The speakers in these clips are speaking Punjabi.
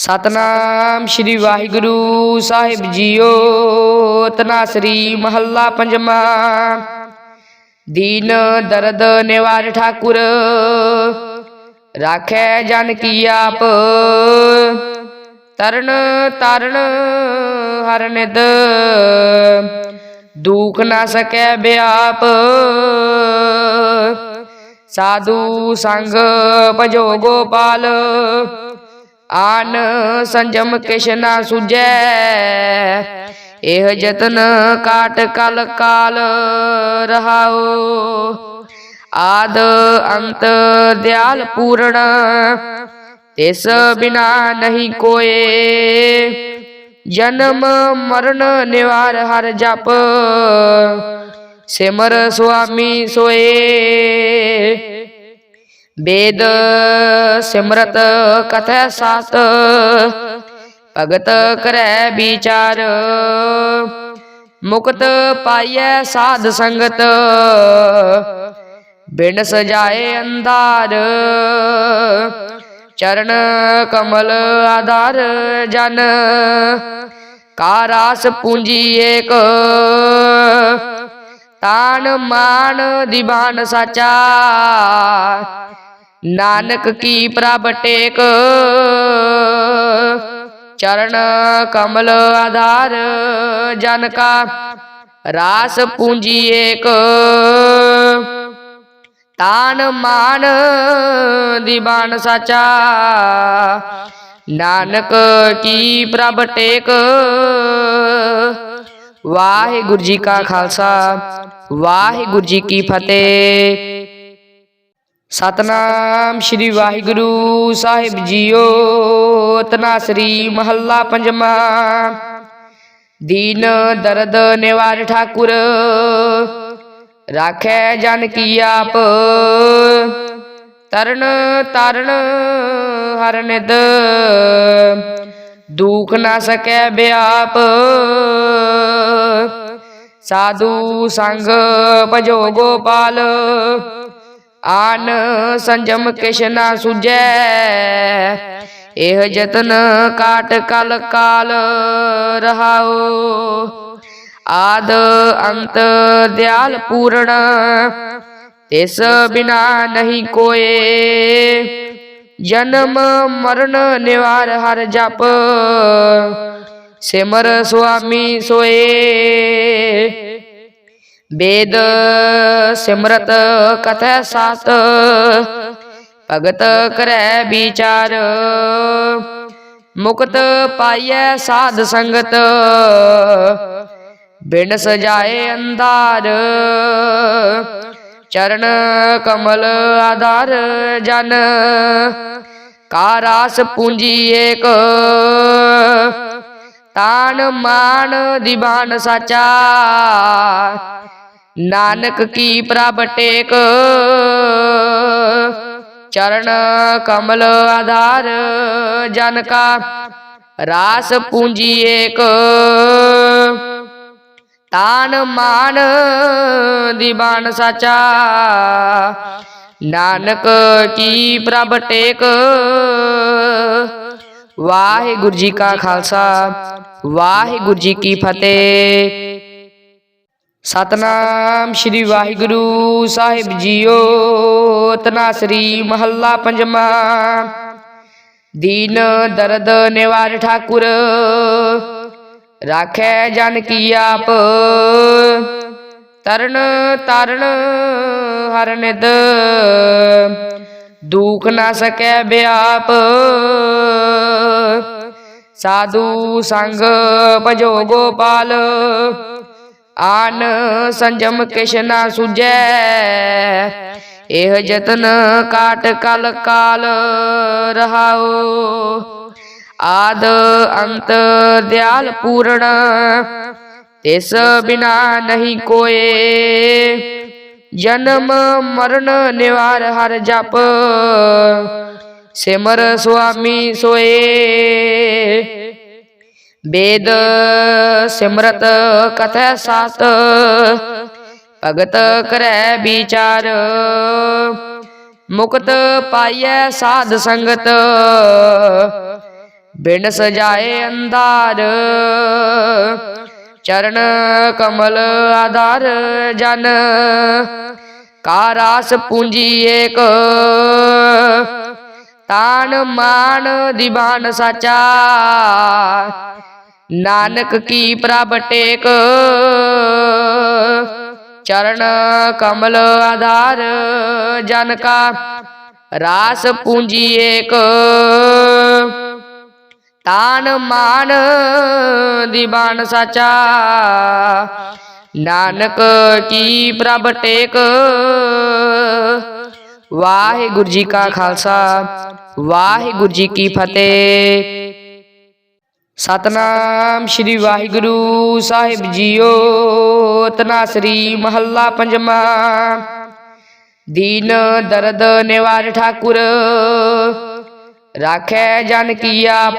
ਸਤਨਾਮ ਸ੍ਰੀ ਵਾਹਿਗੁਰੂ ਸਾਹਿਬ ਜੀਓ, ਤਨਾਸਰੀ ਮਹੱਲਾ ਪੰਜਵਾਂ। ਦੀਨ ਦਰਦ ਨਿਵਾਰ ਠਾਕੁਰ, ਰਾਖੈ ਜਨ ਕੀ ਆਪ। ਤਰਨ ਤਾਰਨ ਹਰ ਨਿਦ, ਦੁਖ ਨਾ ਸਕੈ ਬਿਆਪ। ਸਾਧੂ ਸੰਗ ਭਜੋ ਗੋਪਾਲ ਆਨ ਸੰਜਮ ਕਿਛ ਸੁਜੈ ਇਹ ਜਤਨ ਕਾਟ ਕਲ ਕਾਲ ਰਹਾਓ। ਆਦ ਅੰਤ ਦਿਆਲ ਪੂਰਨ ਤਿਸ ਬਿਨਾ ਨਹੀਂ ਕੋਏ। ਜਨਮ ਮਰਨ ਨਿਵਾਰ ਹਰ ਜਪ, ਸਿਮਰ ਸੁਆਮੀ ਸੋਏ। ਵੇਦ ਸਿਮਰਤ ਕਥੈ ਸਾਤ, ਭਗਤ ਕਰੈ ਵਿਚਾਰ। ਮੁਕਤ ਪਾਈਐ ਸਾਧ ਸੰਗਤ, ਬਿਨ ਸਜਾਏ ਅੰਧਾਰ। ਚਰਨ ਕਮਲ ਆਧਾਰ ਜਨ, ਕਾ ਰਾਸ ਪੂੰਜੀ ਏਕ। ਤਾਨ ਮਾਨ ਦੀਵਾਨ ਸਾਚਾ ਨਾਨਕ ਕੀ ਪ੍ਰਭ ਟੇਕ? ਚਰਨ ਕਮਲ ਆਧਾਰ ਜਨ ਕਾ, ਰਾਸ ਪੂੰਜੀ ਏਕ। ਤਾਨ ਮਾਨ ਦੀਵਾਨ ਸਾਚਾ, ਨਾਨਕ ਕੀ ਪ੍ਰਭ ਟੇਕ? ਵਾਹਿਗੁਰੂ ਜੀ ਕਾ ਖਾਲਸਾ, ਵਾਹਿਗੁਰੂ ਜੀ ਕੀ ਫਤਿਹ। ਸਤਨਾਮ ਸ੍ਰੀ ਵਾਹਿਗੁਰੂ ਸਾਹਿਬ ਜੀਓ, ਤਨਾਸਰੀ ਮਹੱਲਾ ਪੰਜਵਾਂ ਦੀਨ, ਦਰਦ, ਨਿਵਾਰ ਠਾਕੁਰ, ਰਾਖੈ ਜਨ ਕੀ ਆਪ। ਤਰਨ ਤਾਰਨ ਹਰ ਨਿਦ, ਦੁਖ ਨਾ ਸਕੈ ਬਿਆਪ। ਸਾਧੂ ਸੰਗ ਭਜੋ ਗੋਪਾਲ ਆਨ ਸੰਜਮ ਕਿਛ ਨਾ ਸੁਜੈ ਇਹ ਜਤਨ ਕਾਟ ਕਲ ਕਾਲ ਰਹਾਓ ਆਦ ਅੰਤ ਦਿਆਲ ਪੂਰਨ, ਤਿਸ ਬਿਨਾ ਨਹੀਂ ਕੋਏ। ਜਨਮ ਮਰਨ ਨਿਵਾਰ ਹਰ ਜਪ, ਸਿਮਰ ਸੁਆਮੀ ਸੋਏ। ਵੇਦ ਸਿਮਰਤ ਕਥੈ ਸਾਤ, ਭਗਤ ਕਰੈ ਵਿਚਾਰ। ਮੁਕਤ ਪਾਈਐ ਸਾਧ ਸੰਗਤ, ਬਿਨ ਸਜਾਏ ਅੰਧਾਰ। ਚਰਨ ਕਮਲ ਆਧਾਰ ਜਨ, ਕਾ ਰਾਸ ਪੂੰਜੀ ਏਕ। ਤਾਨ ਮਾਨ ਦੀਵਾਨ ਸਾਚਾ ਨਾਨਕ ਕੀ ਪ੍ਰਭ ਟੇਕ? ਚਰਨ ਕਮਲ ਆਧਾਰ, ਜਨ ਕਾ ਰਾਸ ਪੂੰਜੀ ਏਕ। ਤਾਨ ਮਾਨ ਦੀਵਾਨ ਸਾਚਾ, ਨਾਨਕ ਕੀ ਪ੍ਰਭ ਟੇਕ? ਵਾਹਿਗੁਰੂ ਜੀ ਕਾ ਖਾਲਸਾ, ਵਾਹਿਗੁਰੂ ਜੀ ਕੀ ਫਤਿਹ। ਸਤਨਾਮ ਸ੍ਰੀ ਵਾਹਿਗੁਰੂ ਸਾਹਿਬ ਜੀਓ, ਤਨਾਸਰੀ ਮਹੱਲਾ ਪੰਜਵਾਂ। ਦੀਨ ਦਰਦ ਨਿਵਾਰ ਠਾਕੁਰ, ਰਾਖੈ ਜਨ ਕੀ ਆਪ। ਤਰਨ ਤਾਰਨ ਹਰ ਨਿਦ, ਦੁਖ ਨਾ ਸਕੈ ਬਿਆਪ। ਸਾਧੂ ਸੰਗ ਭਜੋ ਗੋਪਾਲ ਆਨ ਸੰਜਮ ਕਿਛ ਸੁਜੈ ਇਹ ਜਤਨ ਕਾਟ ਕਲ ਕਾਲ ਰਹਾਓ ਆਦ ਅੰਤ ਦਿਆਲ ਪੂਰਨ ਤਿਸ ਬਿਨਾ ਨਹੀਂ ਕੋਏ। ਜਨਮ ਮਰਨ ਨਿਵਾਰ ਹਰ ਜਪ, ਸਿਮਰ ਸੁਆਮੀ ਸੋਏ। ਵੇਦ ਸਿਮਰਤ ਕਥੈ ਸਾਤ, ਭਗਤ ਕਰੈ ਵਿਚਾਰ। ਮੁਕਤ ਪਾਈਐ ਸਾਧ ਸੰਗਤ, ਬਿਨ ਸਜਾਏ ਅੰਧਾਰ। ਚਰਨ ਕਮਲ ਆਧਾਰ ਜਨ ਕਾ ਰਾਸ ਪੂੰਜੀ ਏਕ। ਤਾਨ ਮਾਨ ਦੀਵਾਨ ਸਾਚਾ ਨਾਨਕ ਕੀ ਪ੍ਰਭ ਟੇਕ। ਚਰਨ ਕਮਲ ਆਧਾਰ ਜਨ ਕਾ। ਰਾਸ ਪੂੰਜੀ ਏਕ। ਤਾਨ ਮਾਨ ਦੀਵਾਨ ਸਾਚਾ। ਨਾਨਕ ਕੀ ਪ੍ਰਭ ਟੇਕ। ਵਾਹਿਗੁਰੂ ਜੀ ਕਾ ਖਾਲਸਾ। ਵਾਹਿਗੁਰੂ ਜੀ ਕੀ ਫਤਿਹ। ਸਤਨਾਮ ਸ੍ਰੀ ਵਾਹਿਗੁਰੂ ਸਾਹਿਬ ਜੀਓ, ਤਨਾਸਰੀ ਮਹੱਲਾ ਪੰਜਵਾ। ਦੀਨ ਦਰਦ ਨਿਵਾਰ ਠਾਕੁਰ, ਰਾਖੈ ਜਨ ਕੀ ਆਪ।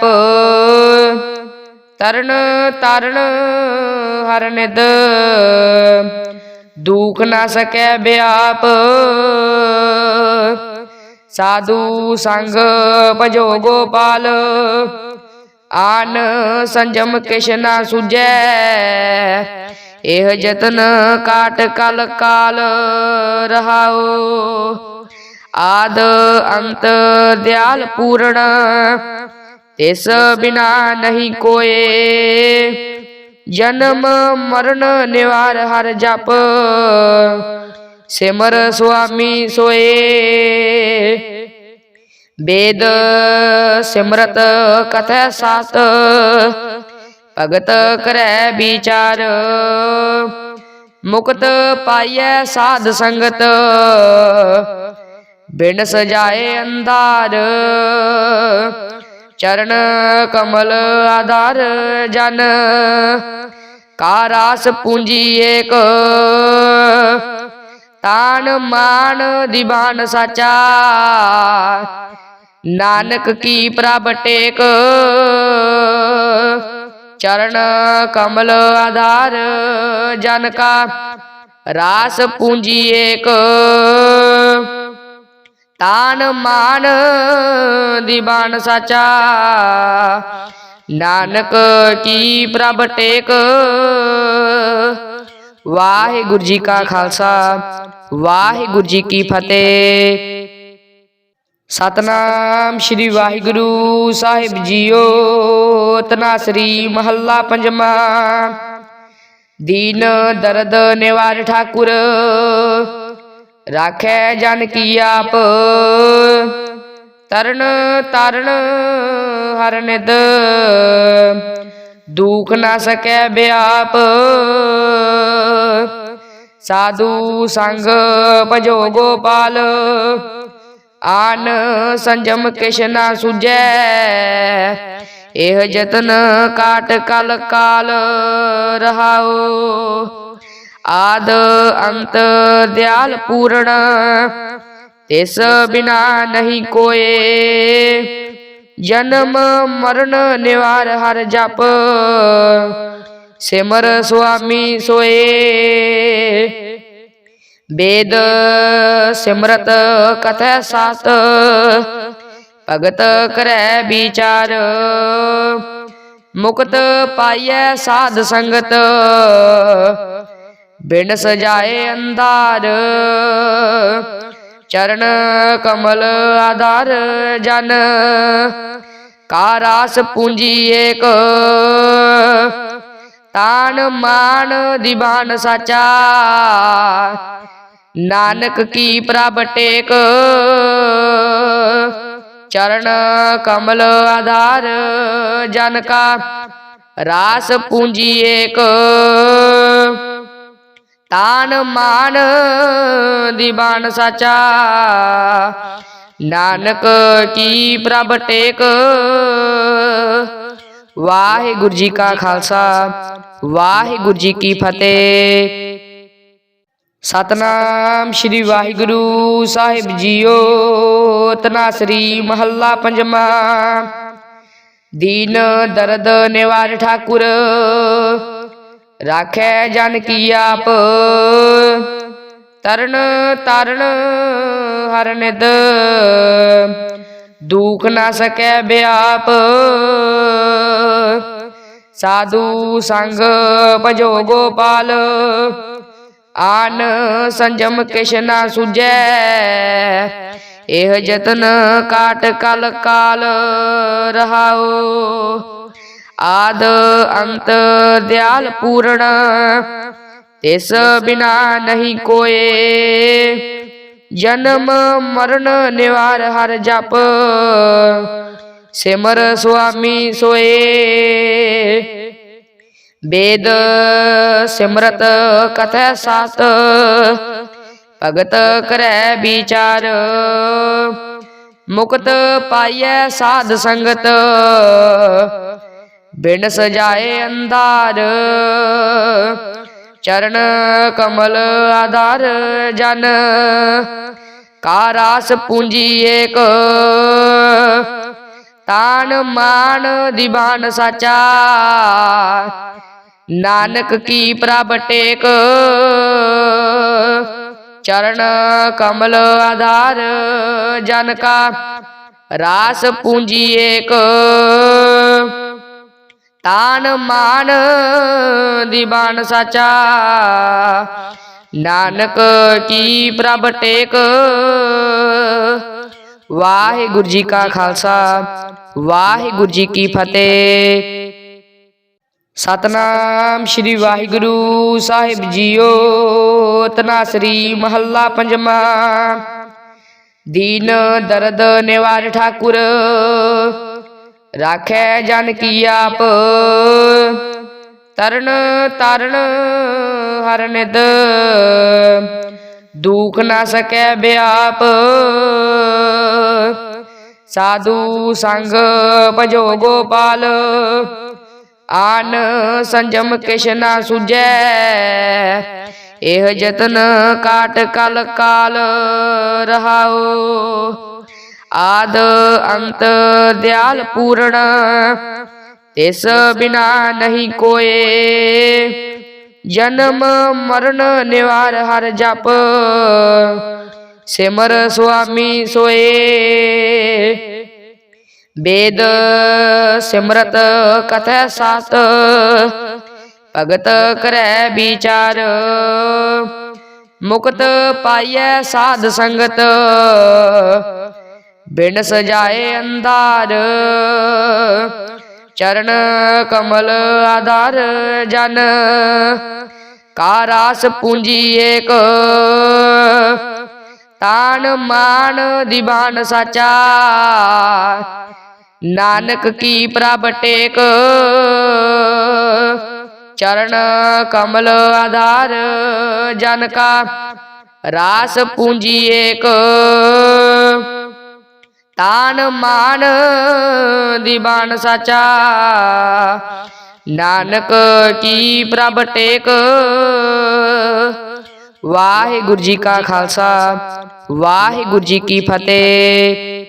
ਤਰਨ ਤਾਰਨ ਹਰ ਨਿਦ, ਦੁਖ ਨਾ ਸਕੈ ਬਿਆਪ। ਸਾਧੂ ਸੰਗ ਭਜੋ ਗੋਪਾਲ ਆਨ ਸੰਜਮ ਕਿਛ ਸੁਜੈ ਇਹ ਜਤਨ ਕਾਟ ਕਲ ਕਾਲ ਰਹਾਓ ਆਦ ਅੰਤ ਦਿਆਲ ਪੂਰਨ ਤਿਸ ਬਿਨਾ ਨਹੀਂ ਕੋਏ। ਜਨਮ ਮਰਨ ਨਿਵਾਰ ਹਰ ਜਪ, ਸਿਮਰ ਸੁਆਮੀ ਸੋਏ। ਵੇਦ ਸਿਮਰਤ ਕਥੈ ਸਾਤ, ਭਗਤ ਕਰੈ ਵਿਚਾਰ। ਮੁਕਤ ਪਾਈਐ ਸਾਧ ਸੰਗਤ, ਬਿਨ ਸਜਾਏ ਅੰਧਾਰ। ਚਰਨ ਕਮਲ ਆਧਾਰ ਜਨ, ਕਾ ਰਾਸ ਪੂੰਜੀ ਏਕ। ਤਾਨ ਮਾਨ ਦੀਵਾਨ ਸਾਚਾ ਨਾਨਕ ਕੀ ਪ੍ਰਭ ਟੇਕ? ਚਰਨ ਕਮਲ ਆਧਾਰ ਜਨ ਕਾ, ਰਾਸ ਪੂੰਜੀ ਏਕ। ਤਾਨ ਮਾਨ ਦੀਵਾਨ ਸਾਚਾ, ਨਾਨਕ ਕੀ ਪ੍ਰਭ ਟੇਕ? ਵਾਹਿਗੁਰੂ ਜੀ ਕਾ ਖਾਲਸਾ, ਵਾਹਿਗੁਰੂ ਜੀ ਕੀ ਫਤਿਹ। ਸਤਨਾਮ ਸ੍ਰੀ ਵਾਹਿਗੁਰੂ ਸਾਹਿਬ ਜੀਓ, ਤਨਾਸਰੀ ਮਹੱਲਾ ਪੰਜਵਾ। ਦੀਨ ਦਰਦ ਨਿਵਾਰ ਠਾਕੁਰ, ਰਾਖੈ ਜਨ ਕੀ ਆਪ। ਤਰਨ ਤਾਰਨ ਹਰ ਨਿਦ, ਦੁਖ ਨਾ ਸਕੈ ਬਿਆਪ। ਸਾਧੂ ਸੰਗ ਭਜੋ ਗੋਪਾਲ ਆਨ ਸੰਜਮ ਕਿਛ ਸੁਜੈ ਇਹ ਜਤਨ ਕਾਟ ਕਲ ਕਾਲ ਰਹਾਓ। ਆਦ ਅੰਤ ਦਿਆਲ ਪੂਰਨ ਤਿਸ ਬਿਨਾ ਨਹੀਂ ਕੋਏ। ਜਨਮ ਮਰਨ ਨਿਵਾਰ ਹਰ ਜਪ, ਸਿਮਰ ਸੁਆਮੀ ਸੋਏ। ਵੇਦ ਸਿਮਰਤ ਕਥੈ ਸਾਤ, ਭਗਤ ਕਰੈ ਵਿਚਾਰ। ਮੁਕਤ ਪਾਈਐ ਸਾਧ ਸੰਗਤ, ਬਿਨ ਸਜਾਏ ਅੰਧਾਰ। ਚਰਨ ਕਮਲ ਆਧਾਰ ਜਨ, ਕਾ ਰਾਸ ਪੂੰਜੀ ਏਕ। ਤਾਨ ਮਾਨ ਦੀਵਾਨ ਸਾਚਾ ਨਾਨਕ ਕੀ ਪ੍ਰਭ ਟੇਕ? ਚਰਨ ਕਮਲ ਆਧਾਰ, ਜਨ ਕਾ ਰਾਸ ਪੂੰਜੀ ਏਕ। ਤਾਨ ਮਾਨ ਦੀਵਾਨ ਸਾਚਾ, ਨਾਨਕ ਕੀ ਪ੍ਰਭ ਟੇਕ? ਵਾਹਿਗੁਰੂ ਜੀ ਕਾ ਖਾਲਸਾ, ਵਾਹਿਗੁਰੂ ਜੀ ਕੀ ਫਤਿਹ। ਸਤਨਾਮ ਸ੍ਰੀ ਵਾਹਿਗੁਰੂ ਸਾਹਿਬ ਜੀਓ, ਤਨਾਸਰੀ ਮਹੱਲਾ ਪੰਜਵਾ। ਦੀਨ, ਦਰਦ, ਨਿਵਾਰ ਠਾਕੁਰ, ਰਾਖੈ ਜਨ ਕੀ ਆਪ। ਤਰਨ ਤਾਰਨ ਹਰ ਨਿਦ, ਦੁਖ ਨਾ ਸਕੈ ਬਿਆਪ। ਸਾਧੂ ਸੰਗ ਭਜੋ ਗੋਪਾਲ ਆਨ ਸੰਜਮ ਕਿਛ ਸੁਜੈ ਇਹ ਜਤਨ ਕਾਟ ਕਲ ਕਾਲ ਰਹਾਓ ਆਦ ਅੰਤ ਦਿਆਲ ਪੂਰਨ, ਤਿਸ ਬਿਨਾ ਨਹੀਂ ਕੋਏ। ਜਨਮ ਮਰਨ ਨਿਵਾਰ ਹਰ ਜਪ, ਸਿਮਰ ਸੁਆਮੀ ਸੋਏ। ਵੇਦ ਸਿਮਰਤ ਕਥੈ ਸਾਤ, ਭਗਤ ਕਰੈ ਵਿਚਾਰ। ਮੁਕਤ ਪਾਈਐ ਸਾਧ ਸੰਗਤ, ਬਿਨ ਸਜਾਏ ਅੰਧਾਰ। ਚਰਨ ਕਮਲ ਆਧਾਰ ਜਨ, ਕਾ ਰਾਸ ਪੂੰਜੀ ਏਕ। ਤਾਨ ਮਾਨ ਦੀਵਾਨ ਸਾਚਾ ਨਾਨਕ ਕੀ ਪ੍ਰਭ ਟੇਕ? ਚਰਨ ਕਮਲ ਆਧਾਰ, ਜਨ ਕਾ ਰਾਸ ਪੂੰਜੀ ਏਕ। ਤਾਨ ਮਾਨ ਦੀਵਾਨ ਸਾਚਾ, ਨਾਨਕ ਕੀ ਪ੍ਰਭ ਟੇਕ? ਵਾਹਿਗੁਰੂ ਜੀ ਕਾ ਖਾਲਸਾ, ਵਾਹਿਗੁਰੂ ਜੀ ਕੀ ਫਤਿਹ। ਸਤਨਾਮ ਸ੍ਰੀ ਵਾਹਿਗੁਰੂ ਸਾਹਿਬ ਜੀਓ, ਤਨਾਸਰੀ ਮਹੱਲਾ ਪੰਜਵਾ। ਦੀਨ ਦਰਦ ਨਿਵਾਰ ਠਾਕੁਰ, ਰਾਖੈ ਜਨ ਕੀ ਆਪ। ਤਰਨ ਤਾਰਨ ਹਰ ਨਿਦ, ਦੁਖ ਨਾ ਸਕੈ ਬਿਆਪ। ਸਾਧੂ ਸੰਗ ਭਜੋ ਗੋਪਾਲ ਆਨ ਸੰਜਮ ਕਿਛ ਸੁਜੈ ਇਹ ਜਤਨ ਕਾਟ ਕਲ ਕਾਲ ਰਹਾਓ। ਆਦ ਅੰਤ ਦਿਆਲ ਪੂਰਨ ਤਿਸ ਬਿਨਾ ਨਹੀਂ ਕੋਏ। ਜਨਮ ਮਰਨ ਨਿਵਾਰ ਹਰ ਜਪ, ਸਿਮਰ ਸੁਆਮੀ ਸੋਏ। ਵੇਦ ਸਿਮਰਤ ਕਥੈ ਸਾਤ, ਭਗਤ ਕਰੈ ਵਿਚਾਰ। ਮੁਕਤ ਪਾਈਐ ਸਾਧ ਸੰਗਤ, ਬਿਨ ਸਜਾਏ ਅੰਧਾਰ। ਚਰਨ ਕਮਲ ਆਧਾਰ ਜਨ ਕਾ ਰਾਸ ਪੂੰਜੀ ਏਕ। ਤਾਨ ਮਾਨ ਦੀਵਾਨ ਸਾਚਾ ਨਾਨਕ ਕੀ ਪ੍ਰਭ ਟੇਕ? ਚਰਨ ਕਮਲ ਆਧਾਰ ਜਨ ਕਾ, ਰਾਸ ਪੂੰਜੀ ਏਕ। ਤਾਨ ਮਾਨ ਦੀਵਾਨ ਸਾਚਾ, ਨਾਨਕ ਕੀ ਪ੍ਰਭ ਟੇਕ? ਵਾਹਿਗੁਰੂ ਜੀ ਕਾ ਖਾਲਸਾ, ਵਾਹਿਗੁਰੂ ਜੀ ਕੀ ਫਤਿਹ।